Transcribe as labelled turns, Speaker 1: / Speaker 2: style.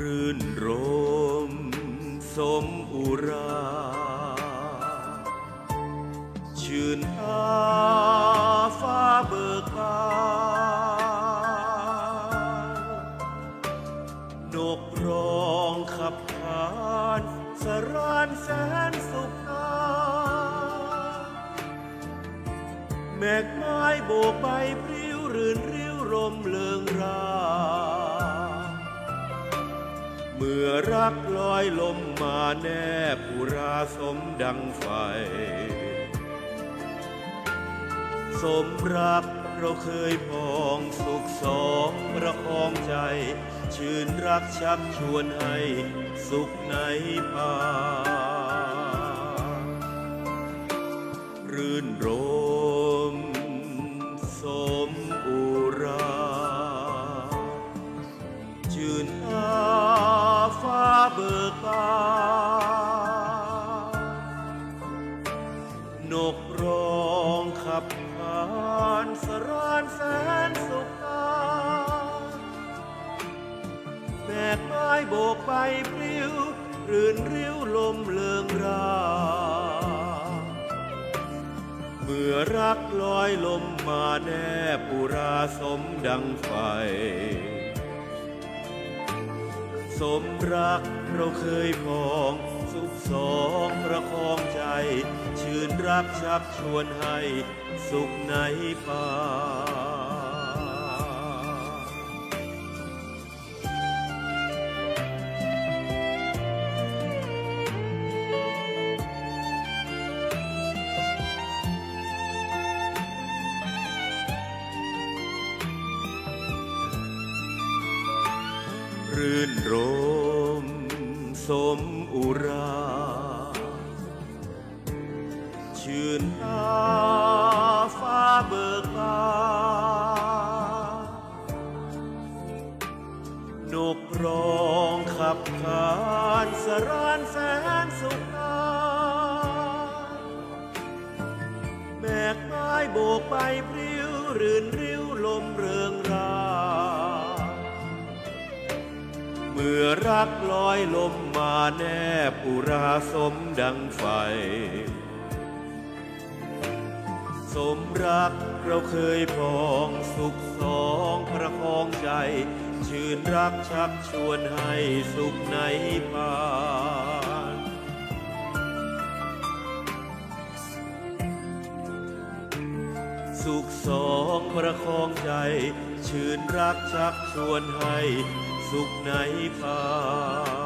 Speaker 1: รื่นรมสมอุรา ชื่นตาฟ้าเบิกบานนกร้องขับขานสรานแสนสุขนาแมกไม้โบกใบพริ้วรื่นริ้วรมเลิงรา มื่อรักลอยลมมาแนบอุราสมดังไฟ สมรักเราเคยพองสุขสองประคองใจ ชื่นรักชักชวนให้สุขในป่า บกใบปลิวรื่นริ้วลมเลิงรา เมื่อรักลอยลมมาแนบปุราสมดังไฟ สมรักเราเคยพองสุขสองประคองใจ ชื่นรักชักชวนให้สุขในป่า รื่นรมสมอุรา ชื่นตาฟ้าเบิกบานกร้องขับขานสรานแสนสุขนาแบกไม้โบกใบพริ้วรื่นริ้วลมเริงรา เมื่อรักลอยลมมาแนบอุราสมดังไฟ สมรักเราเคยพองสุขสองประคองใจ ชื่นรักชักชวนให้สุขในป่านสุขสองประคองใจ ชื่นรักชักชวนให้ สุขในภา